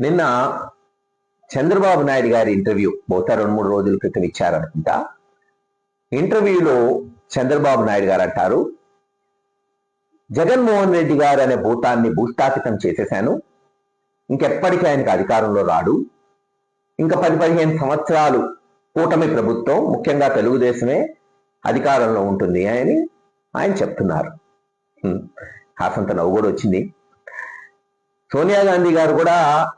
నిన్న చంద్రబాబు నాయుడు గారి ఇంటర్వ్యూ బహుశా రెండు మూడు రోజుల క్రితం ఇచ్చారనుకుంటా. ఇంటర్వ్యూలో చంద్రబాబు నాయుడు గారు అంటారు జగన్మోహన్ రెడ్డి గారు అనే భూతాన్ని భూస్థాపితం చేసేశాను. ఇంకెప్పటికీ ఆయనకు అధికారంలో రాడు. ఇంకా పది పదిహేను సంవత్సరాలు కూటమి ప్రభుత్వం ముఖ్యంగా తెలుగుదేశమే అధికారంలో ఉంటుంది అని ఆయన చెప్తున్నారు. హ్మ్. కాసంత నవ్వు కూడా వచ్చింది. సోనియా గాంధీ గారు కూడా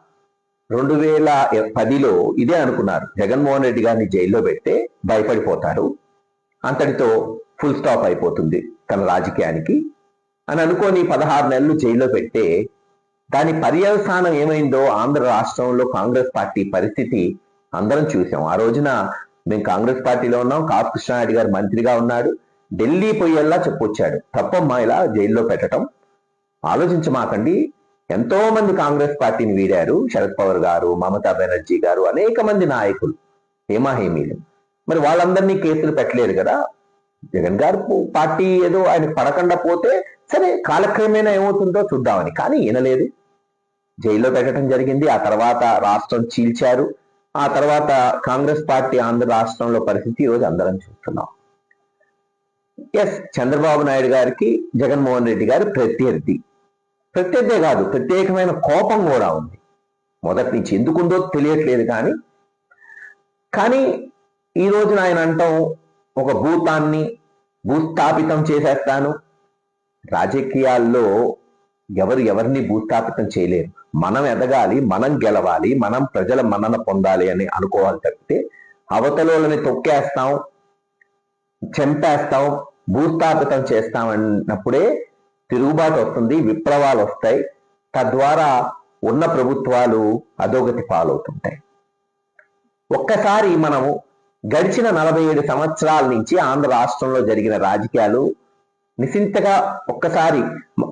రెండు వేల పదిలో ఇదే అనుకున్నారు. జగన్మోహన్ రెడ్డి గారిని జైల్లో పెడితే భయపడిపోతారు. అంతటితో ఫుల్ స్టాప్ అయిపోతుంది తన రాజకీయానికి. అని అనుకొని పదహారు నెలలు జైల్లో పెడితే దాని పర్యవసానం ఏమైందో ఆంధ్ర రాష్ట్రంలో కాంగ్రెస్ పార్టీ పరిస్థితి అందరం చూసాం. ఆ రోజున మేము కాంగ్రెస్ పార్టీలో ఉన్నాం. కాపు కృష్ణారెడ్డి గారు మంత్రిగా ఉన్నాడు. ఢిల్లీ పోయేలా చెప్పొచ్చాడు. తప్పమ్మా ఇలా జైల్లో పెట్టడం. ఆలోచించమాకండి. ఎంతో మంది కాంగ్రెస్ పార్టీని వీడారు. శరద్ పవార్ గారు మమతా బెనర్జీ గారు అనేక మంది నాయకులు హేమాహేమీలు. మరి వాళ్ళందరినీ కేసులు పెట్టలేరు కదా. జగన్ గారు పార్టీ ఏదో ఆయన పడకుండా పోతే సరే కాలక్రమేణా ఏమవుతుందో చూద్దామని. కానీ వినలేదు. జైల్లో పెట్టడం జరిగింది. ఆ తర్వాత రాష్ట్రం చీల్చారు. ఆ తర్వాత కాంగ్రెస్ పార్టీ ఆంధ్ర రాష్ట్రంలో పరిస్థితి ఈరోజు అందరం చూస్తున్నాం. ఎస్ చంద్రబాబు నాయుడు గారికి జగన్మోహన్ రెడ్డి గారు ప్రత్యర్థి. ప్రత్యర్థే కాదు ప్రత్యేకమైన కోపం కూడా ఉంది. మొదటి నుంచి ఎందుకుందో తెలియట్లేదు కానీ కానీ ఈ రోజున ఆయన అంటాం ఒక భూతాన్ని భూస్థాపితం చేసేస్తాను. రాజకీయాల్లో ఎవరు ఎవరిని భూస్థాపితం చేయలేరు. మనం ఎదగాలి మనం గెలవాలి మనం ప్రజల మన్నన పొందాలి అని అనుకోవాలి తప్పితే అవతలోళ్ళని తొక్కేస్తాం చంపేస్తాం భూస్థాపితం చేస్తాం అన్నప్పుడే తిరుగుబాటు వస్తుంది విప్లవాలు వస్తాయి. తద్వారా ఉన్న ప్రభుత్వాలు అధోగతి పాలవుతుంటాయి. ఒక్కసారి మనము గడిచిన నలభై ఏడు సంవత్సరాల నుంచి ఆంధ్ర రాష్ట్రంలో జరిగిన రాజకీయాలు నిశింతగా ఒక్కసారి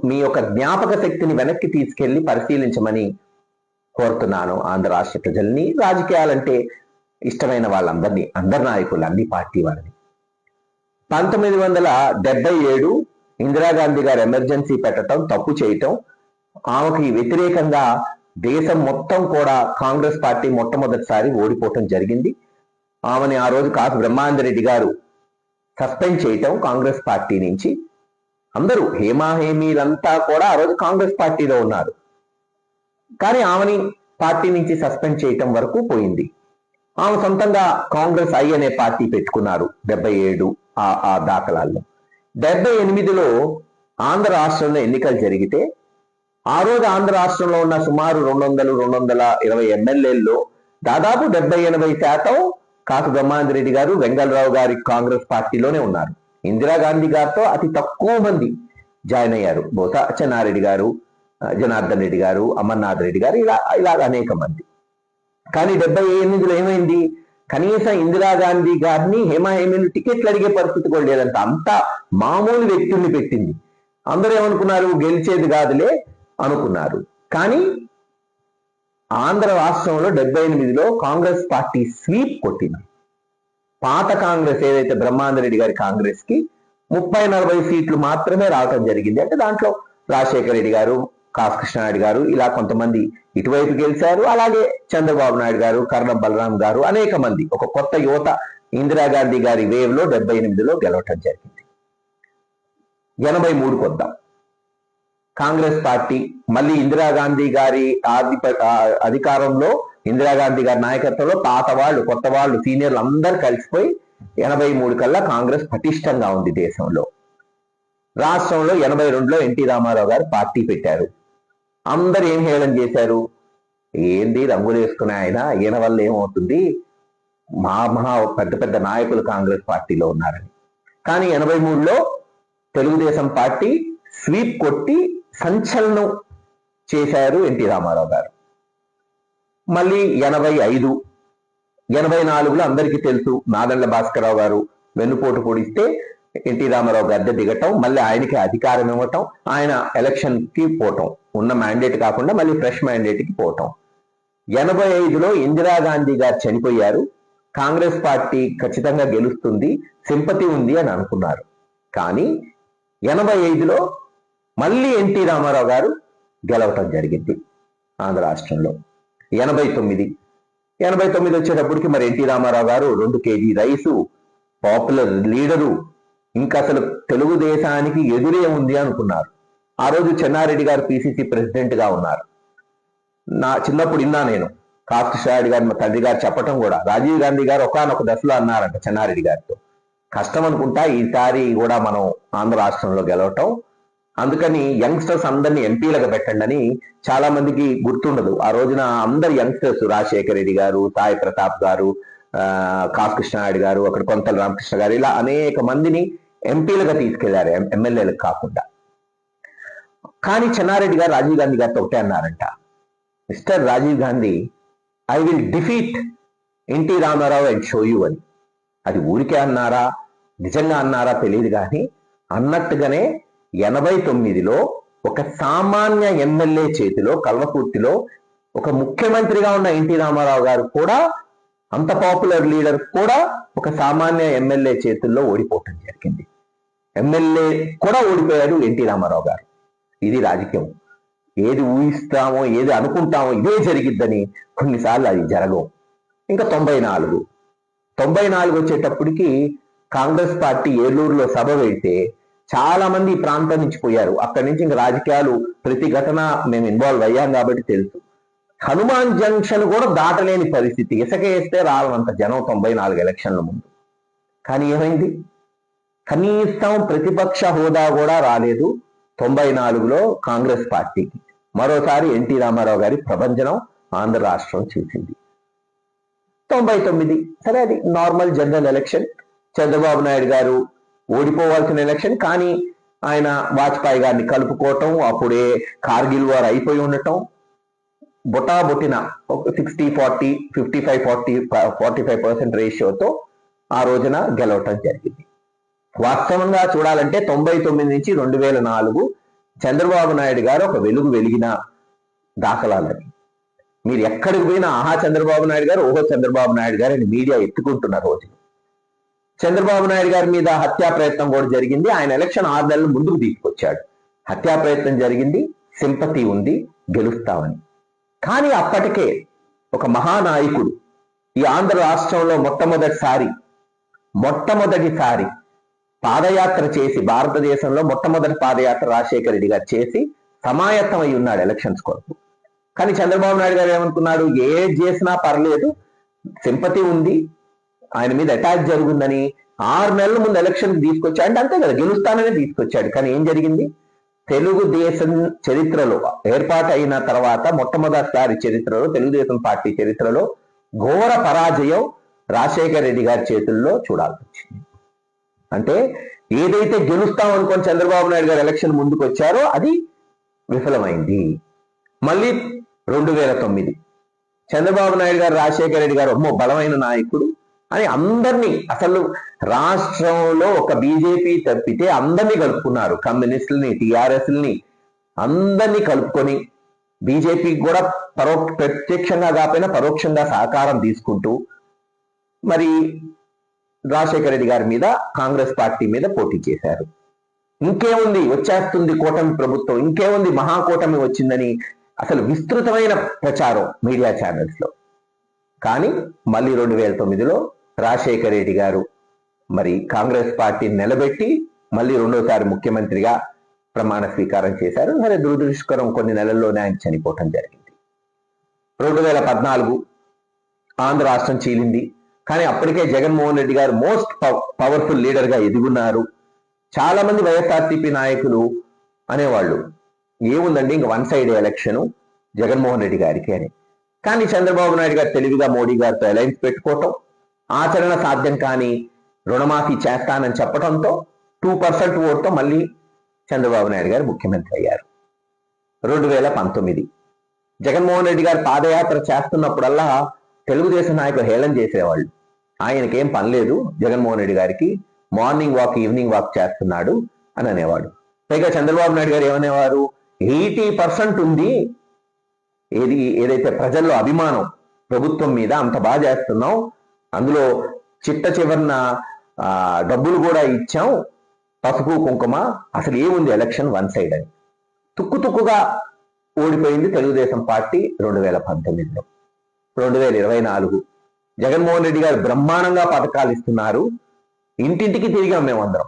మీ యొక్క జ్ఞాపక శక్తిని వెనక్కి తీసుకెళ్ళి పరిశీలించమని కోరుతున్నాను ఆంధ్ర రాష్ట్ర ప్రజల్ని. రాజకీయాలంటే ఇష్టమైన వాళ్ళందరినీ అందరి నాయకులు అన్ని పార్టీ వాళ్ళని పంతొమ్మిది వందల డెబ్బై ఏడు ఇందిరాగాంధీ గారు ఎమర్జెన్సీ పెట్టడం తప్పు చేయటం ఆమెకి వ్యతిరేకంగా దేశం మొత్తం కూడా కాంగ్రెస్ పార్టీ మొట్టమొదటిసారి ఓడిపోవటం జరిగింది. ఆమెని ఆ రోజు కాసు బ్రహ్మాందరెడ్డి గారు సస్పెండ్ చేయటం కాంగ్రెస్ పార్టీ నుంచి. అందరూ హేమాహేమీలంతా కూడా ఆ రోజు కాంగ్రెస్ పార్టీలో ఉన్నారు. కానీ ఆమెని పార్టీ నుంచి సస్పెండ్ చేయటం వరకు పోయింది. ఆమె సొంతంగా కాంగ్రెస్ ఐ అనే పార్టీ పెట్టుకున్నారు డెబ్బై ఏడు ఆ ఆ దాఖలాల్లో. డెబ్బై ఎనిమిదిలో ఆంధ్ర రాష్ట్రంలో ఎన్నికలు జరిగితే ఆ రోజు ఆంధ్ర రాష్ట్రంలో ఉన్న సుమారు రెండు వందలు రెండు వందల ఇరవై ఎమ్మెల్యేల్లో దాదాపు డెబ్బై ఎనభై శాతం కాసు బ్రహ్మానంద రెడ్డి గారు వెంగళరావు గారి కాంగ్రెస్ పార్టీలోనే ఉన్నారు. ఇందిరాగాంధీ గారితో అతి తక్కువ మంది జాయిన్ అయ్యారు. బహుశా అచ్చెన్నారెడ్డి గారు జనార్దన్ రెడ్డి గారు అమర్నాథ్ రెడ్డి గారు ఇలా ఇలాగ అనేక మంది. కానీ డెబ్బై ఎనిమిదిలో ఏమైంది? కనీసం ఇందిరాగాంధీ గారిని హేమాహేమిని టికెట్లు అడిగే పరిస్థితి కూడా లేదంట. అంత మామూలు వ్యక్తుల్ని పెట్టింది. అందరూ ఏమనుకున్నారు? గెలిచేది కాదులే అనుకున్నారు. కానీ ఆంధ్ర రాష్ట్రంలో డెబ్బై ఎనిమిదిలో కాంగ్రెస్ పార్టీ స్వీప్ కొట్టింది. పాత కాంగ్రెస్ ఏదైతే బ్రహ్మాందరెడ్డి గారి కాంగ్రెస్కి ముప్పై నలభై సీట్లు మాత్రమే రావటం జరిగింది. అంటే దాంట్లో రాజశేఖర రెడ్డి గారు కాసు కృష్ణారెడ్డి గారు ఇలా కొంతమంది ఇటువైపు గెలిచారు. అలాగే చంద్రబాబు నాయుడు గారు కర్ణం బలరాం గారు అనేక మంది ఒక కొత్త యువత ఇందిరాగాంధీ గారి వేవ్లో డెబ్బై ఎనిమిదిలో గెలవటం జరిగింది. ఎనభై మూడు వద్దాం కాంగ్రెస్ పార్టీ మళ్ళీ ఇందిరాగాంధీ గారి ఆధిప అధికారంలో ఇందిరాగాంధీ గారి నాయకత్వంలో పాత వాళ్ళు కొత్త వాళ్ళు సీనియర్లు అందరు కలిసిపోయి ఎనభై మూడు కల్లా కాంగ్రెస్ పటిష్టంగా ఉంది దేశంలో. రాష్ట్రంలో ఎనభై రెండులో ఎన్టీ రామారావు గారు పార్టీ పెట్టారు. అందరు ఏం హేళన చేశారు? ఏంది రంగులు వేసుకునే ఆయన? ఈయన వల్ల ఏమవుతుంది? మా మహా పెద్ద పెద్ద నాయకులు కాంగ్రెస్ పార్టీలో ఉన్నారని. కానీ ఎనభై మూడులో తెలుగుదేశం పార్టీ స్వీప్ కొట్టి సంచలనం చేశారు ఎన్టీ రామారావు గారు. మళ్ళీ ఎనభై ఐదు ఎనభై నాలుగులో అందరికీ తెలుసు నాదండ్ల భాస్కరరావు గారు వెన్నుపోటు పొడిస్తే ఎన్టీ రామారావు గద్దె దిగటం మళ్ళీ ఆయనకి అధికారం ఇవ్వటం ఆయన ఎలక్షన్కి పోవటం. ఉన్న మ్యాండేట్ కాకుండా మళ్ళీ ఫ్రెష్ మ్యాండేట్కి పోవటం. ఎనభై ఐదులో ఇందిరాగాంధీ గారు చనిపోయారు. కాంగ్రెస్ పార్టీ ఖచ్చితంగా గెలుస్తుంది సింపతి ఉంది అని అనుకున్నారు. కానీ ఎనభై ఐదులో మళ్ళీ ఎన్టీ రామారావు గారు గెలవటం జరిగింది ఆంధ్ర రాష్ట్రంలో. ఎనభై తొమ్మిది. ఎనభై తొమ్మిది వచ్చేటప్పటికి మరి ఎన్టీ రామారావు గారు రెండు కేజీ రైసు పాపులర్ లీడరు ఇంకా అసలు తెలుగుదేశానికి ఎదురే ఉంది అనుకున్నారు. ఆ రోజు చెన్నారెడ్డి గారు పిసిసి ప్రెసిడెంట్గా ఉన్నారు. నా చిన్నప్పుడు ఇన్నా నేను. కాకృష్ణారెడ్డి గారు మా తండ్రి గారు చెప్పటం కూడా. రాజీవ్ గాంధీ గారు ఒకనొక దశలో అన్నారంట చెన్నారెడ్డి గారితో. కష్టం అనుకుంటా ఈసారి కూడా మనం ఆంధ్ర రాష్ట్రంలో గెలవటం. అందుకని యంగ్స్టర్స్ అందరినీ ఎంపీలకు పెట్టండి అని చాలా మందికి గుర్తుండదు. ఆ రోజున అందరు యంగ్స్టర్స్ రాజశేఖర రెడ్డి గారు సాయి ప్రతాప్ గారు ఆ, కృష్ణారెడ్డి గారు అక్కడ కొంతల రామకృష్ణ గారు ఇలా అనేక మందిని ఎంపీలుగా తీసుకెళ్ళారు ఎమ్మెల్యేలకు కాకుండా. కానీ చెన్నారెడ్డి గారు రాజీవ్ గాంధీ గారితో ఒకటే అన్నారంట. Mister Rajiv Gandhi I will defeat NT Ramarao and show you అని అది ఊరికే అన్నారా? నిజంగా అన్నారా తెలియదు కానీ అన్నట్టుగానే ఎనభై తొమ్మిదిలో ఒక సామాన్య ఎమ్మెల్యే చేతిలో కల్వకుర్తిలో ఒక ముఖ్యమంత్రిగా ఉన్న ఎన్టీ రామారావు గారు కూడా అంత పాపులర్ లీడర్ కూడా ఒక సామాన్య ఎమ్మెల్యే చేతుల్లో ఓడిపోవటం జరిగింది. ఎమ్మెల్యే కూడా ఓడిపోయాడు ఎన్టీ రామారావు గారు. ఇది రాజకీయం. ఏది ఊహిస్తామో ఏది అనుకుంటామో ఇదే జరిగిద్దని కొన్నిసార్లు అది జరగవు. ఇంకా తొంభై నాలుగు. తొంభై నాలుగు వచ్చేటప్పటికి కాంగ్రెస్ పార్టీ ఏలూరులో సభ వెళ్తే చాలా మంది ఈ ప్రాంతం నుంచి పోయారు. అక్కడి నుంచి ఇంకా రాజకీయాలు ప్రతి ఘటన మేము ఇన్వాల్వ్ అయ్యాం కాబట్టి తెలుసు. హనుమాన్ జంక్షన్ కూడా దాటలేని పరిస్థితి. ఇసుక వేస్తే రాలంత జనం తొంభై నాలుగు ఎలక్షన్ల ముందు. కానీ ఏమైంది? కనీసం ప్రతిపక్ష హోదా కూడా రాలేదు. తొంభై నాలుగులో కాంగ్రెస్ పార్టీకి మరోసారి ఎన్టీ రామారావు గారి ప్రభంజనం ఆంధ్ర రాష్ట్రం చేసింది. తొంభై తొమ్మిది. సరే అది normal general election. Chandrababu Naidu garu ఓడిపోవాల్సిన election కానీ ఆయన వాజ్పేయి గారిని కలుపుకోవటం అప్పుడే కార్గిల్ వార్ అయిపోయి ఉండటం. బొటా బొట్టిన ఒక sixty forty fifty five forty forty five percent రేషియోతో ఆ రోజున గెలవటం జరిగింది. వాస్తవంగా చూడాలంటే తొంభై తొమ్మిది నుంచి రెండు వేల నాలుగు చంద్రబాబు నాయుడు గారు ఒక వెలుగు వెలిగిన దాఖలాలని మీరు ఎక్కడికి పోయినా ఆహా చంద్రబాబు నాయుడు గారు ఓహో చంద్రబాబు నాయుడు గారు అని మీడియా ఎత్తుకుంటున్న రోజు. చంద్రబాబు నాయుడు గారి మీద హత్యా ప్రయత్నం కూడా జరిగింది. ఆయన ఎలక్షన్ ఆరు నెలల ముందుకు తీసుకొచ్చాడు. హత్యా ప్రయత్నం జరిగింది. సింపతి ఉంది గెలుస్తామని. కానీ అప్పటికే ఒక మహానాయకుడు ఈ ఆంధ్ర రాష్ట్రంలో మొట్టమొదటిసారి మొట్టమొదటిసారి పాదయాత్ర చేసి భారతదేశంలో మొట్టమొదటి పాదయాత్ర రాజశేఖర రెడ్డి గారు చేసి సమాయత్తం అయి ఉన్నాడు ఎలక్షన్స్ కొరకు. కానీ చంద్రబాబు నాయుడు గారు ఏమనుకున్నాడు? ఏ చేసినా పర్లేదు సింపతి ఉంది ఆయన మీద అటాక్ జరుగుందని ఆరు నెలల ముందు ఎలక్షన్ తీసుకొచ్చాడు అంటే అంతే కదా గెలుస్తాననే తీసుకొచ్చాడు. కానీ ఏం జరిగింది? తెలుగుదేశం చరిత్రలో ఏర్పాటు అయిన తర్వాత మొట్టమొదటిసారి చరిత్రలో తెలుగుదేశం పార్టీ చరిత్రలో ఘోర పరాజయం రాజశేఖర రెడ్డి గారి చేతుల్లో చూడాల్సి వచ్చింది. అంటే ఏదైతే గెలుస్తాం అనుకొని చంద్రబాబు నాయుడు గారు ఎలక్షన్ ముందుకు వచ్చారో అది విఫలమైంది. మళ్ళీ రెండు వేల తొమ్మిది చంద్రబాబు నాయుడు గారు రాజశేఖర రెడ్డి గారు అమ్మో బలమైన నాయకుడు అని అందరినీ అసలు రాష్ట్రంలో ఒక బీజేపీ తప్పితే అందరినీ కలుపుకున్నారు. కమ్యూనిస్టులని టిఆర్ఎస్ని అందరినీ కలుపుకొని బీజేపీకి కూడా పరో ప్రత్యక్షంగా కాకపోయినా పరోక్షంగా సహకారం తీసుకుంటూ మరి రాజశేఖర రెడ్డి గారి మీద కాంగ్రెస్ పార్టీ మీద పోటీ చేశారు. ఇంకేముంది? వచ్చేస్తుంది కూటమి ప్రభుత్వం. ఇంకేముంది? మహాకూటమి వచ్చిందని అసలు విస్తృతమైన ప్రచారం మీడియా ఛానల్స్లో కానీ మళ్ళీ రెండు వేల తొమ్మిదిలో రాజశేఖర రెడ్డి గారు మరి కాంగ్రెస్ పార్టీని నిలబెట్టి మళ్ళీ రెండోసారి ముఖ్యమంత్రిగా ప్రమాణ స్వీకారం చేశారు. మరి దురదృష్టకరం కొన్ని నెలల్లోనే ఆయన చనిపోవటం జరిగింది. రెండు వేల పద్నాలుగు ఆంధ్ర రాష్ట్రం చీలింది. కానీ అప్పటికే జగన్మోహన్ రెడ్డి గారు మోస్ట్ పవర్ఫుల్ లీడర్గా ఎదుగున్నారు. చాలా మంది వైఎస్ఆర్సీపీ నాయకులు అనేవాళ్ళు. ఏముందండి ఇంక one side election Jaganmohan Reddy గారికి అని. కానీ చంద్రబాబు నాయుడు గారు తెలివిగా మోడీ గారితో అలయన్స్ పెట్టుకోవటం ఆచరణ సాధ్యం కాని రుణమాఫీ చేస్తానని చెప్పడంతో టూ పర్సెంట్ ఓట్తో మళ్ళీ చంద్రబాబు నాయుడు గారు ముఖ్యమంత్రి అయ్యారు. రెండు వేల పంతొమ్మిది. జగన్మోహన్ రెడ్డి గారు పాదయాత్ర చేస్తున్నప్పుడల్లా తెలుగుదేశం నాయకులు హేళన చేసేవాళ్ళు. ఆయనకేం పనిలేదు జగన్మోహన్ రెడ్డి గారికి మార్నింగ్ వాక్ ఈవినింగ్ వాక్ చేస్తున్నాడు అని అనేవాడు. పైగా చంద్రబాబు నాయుడు గారు ఏమనేవారు? ఎయిటీ పర్సెంట్ ఉంది. ఏది ఏదైతే ప్రజల్లో అభిమానం ప్రభుత్వం మీద అంత బాగా చేస్తున్నాం అందులో చిట్ట చివరిన డబ్బులు కూడా ఇచ్చాం. పసుపు కుంకుమ అసలు ఏముంది ఎలక్షన్ వన్ సైడ్ అని. తుక్కు తుక్కుగా ఓడిపోయింది తెలుగుదేశం పార్టీ రెండు వేల పంతొమ్మిదిలో. రెండు వేల ఇరవై నాలుగు జగన్మోహన్ రెడ్డి గారు బ్రహ్మాండంగా పథకాలు ఇస్తున్నారు. ఇంటింటికి తిరిగాం మేమందరం.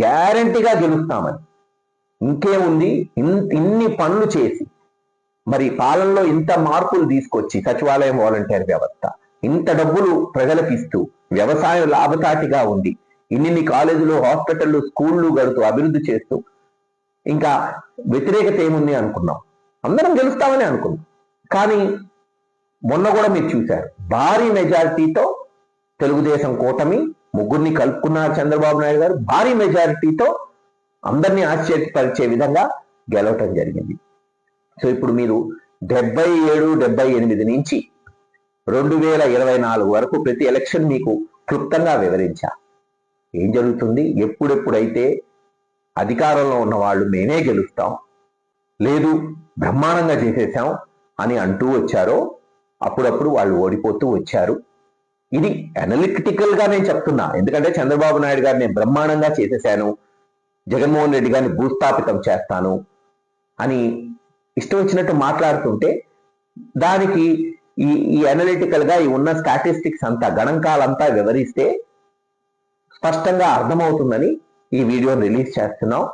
గ్యారంటీగా గెలుస్తామని. ఇంకేముంది? ఇన్- ఇన్ని పనులు చేసి. మరి పాలనలో ఇంత మార్పులు తీసుకొచ్చి సచివాలయం వాలంటీర్ వ్యవస్థ. ఇంత డబ్బులు ప్రజలకు ఇస్తూ వ్యవసాయం లాభసాటిగా ఉంది ఇన్నిన్ని కాలేజీలు హాస్పిటళ్ళు స్కూళ్ళు గడుతూ అభివృద్ధి చేస్తూ ఇంకా వ్యతిరేకత ఏముంది అనుకున్నాం. అందరం గెలుస్తామని అనుకున్నాం. కానీ మొన్న కూడా మీరు చూశారు. భారీ మెజారిటీతో తెలుగుదేశం కూటమి ముగ్గురిని కలుపుకున్నారు చంద్రబాబు నాయుడు గారు. భారీ మెజారిటీతో అందరినీ ఆశ్చర్యపరిచే విధంగా గెలవటం జరిగింది. సో ఇప్పుడు మీరు డెబ్బై ఏడు డెబ్బై ఎనిమిది నుంచి రెండు వేల ఇరవై నాలుగు వరకు ప్రతి ఎలక్షన్ మీకు క్లుప్తంగా వివరించా. ఏం జరుగుతుంది? ఎప్పుడెప్పుడైతే అధికారంలో ఉన్న వాళ్ళు మేమే గెలుస్తాం లేదు బ్రహ్మాండంగా చేసేసాం అని అంటూ వచ్చారో అప్పుడప్పుడు వాళ్ళు ఓడిపోతూ వచ్చారు. ఇది అనలిటికల్గా నేను చెప్తున్నా. ఎందుకంటే చంద్రబాబు నాయుడు గారిని నేను బ్రహ్మాండంగా చేసేసాను. జగన్మోహన్ రెడ్డి గారిని భూస్థాపితం చేస్తాను అని ఇష్టం వచ్చినట్టు మాట్లాడుతుంటే దానికి ఈ ఈ అనలిటికల్గా ఈ ఉన్న స్టాటిస్టిక్స్ అంతా గణాంకాలంతా వివరిస్తే స్పష్టంగా అర్థమవుతుందని ఈ వీడియోని రిలీజ్ చేస్తున్నాం.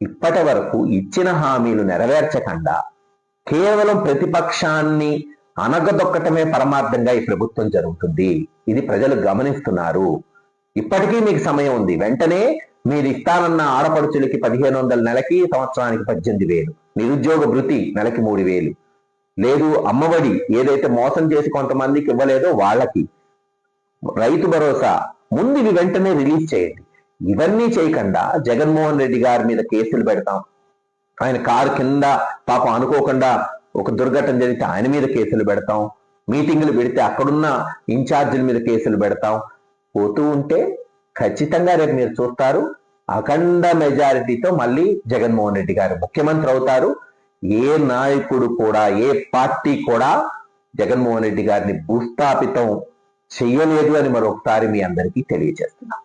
ఇప్పటి వరకు ఇచ్చిన హామీలు నెరవేర్చకుండా కేవలం ప్రతిపక్షాన్ని అనగదొక్కటమే పరమార్థంగా ఈ ప్రభుత్వం జరుగుతుంది. ఇది ప్రజలు గమనిస్తున్నారు. ఇప్పటికీ మీకు సమయం ఉంది. వెంటనే మీరు ఇస్తానన్న ఆడపడుచులకి పదిహేను వందల నెలకి సంవత్సరానికి పద్దెనిమిది వేలు. నిరుద్యోగ భృతి నెలకి మూడు వేలు. లేదు అమ్మఒడి ఏదైతే మోసం చేసి కొంతమందికి ఇవ్వలేదో వాళ్ళకి రైతు భరోసా. ముందు ఇవి వెంటనే రిలీజ్ చేయండి. ఇవన్నీ చేయకుండా జగన్మోహన్ రెడ్డి గారి మీద కేసులు పెడతాం. ఆయన కారు కింద పాపం అనుకోకుండా ఒక దుర్ఘటన జరిగితే ఆయన మీద కేసులు పెడతాం. మీటింగులు పెడితే అక్కడున్న ఇన్ఛార్జీల మీద కేసులు పెడతాం. పోతూ ఉంటే ఖచ్చితంగా రేపు మీరు చూస్తారు అఖండ మెజారిటీతో మళ్ళీ జగన్మోహన్ రెడ్డి గారు ముఖ్యమంత్రి అవుతారు. ఏ నాయకుడు కూడా ఏ పార్టీ కూడా జగన్మోహన్ రెడ్డి గారిని భూస్థాపితం చెయ్యలేదు అని మరొకసారి మీ అందరికీ తెలియజేస్తున్నాం.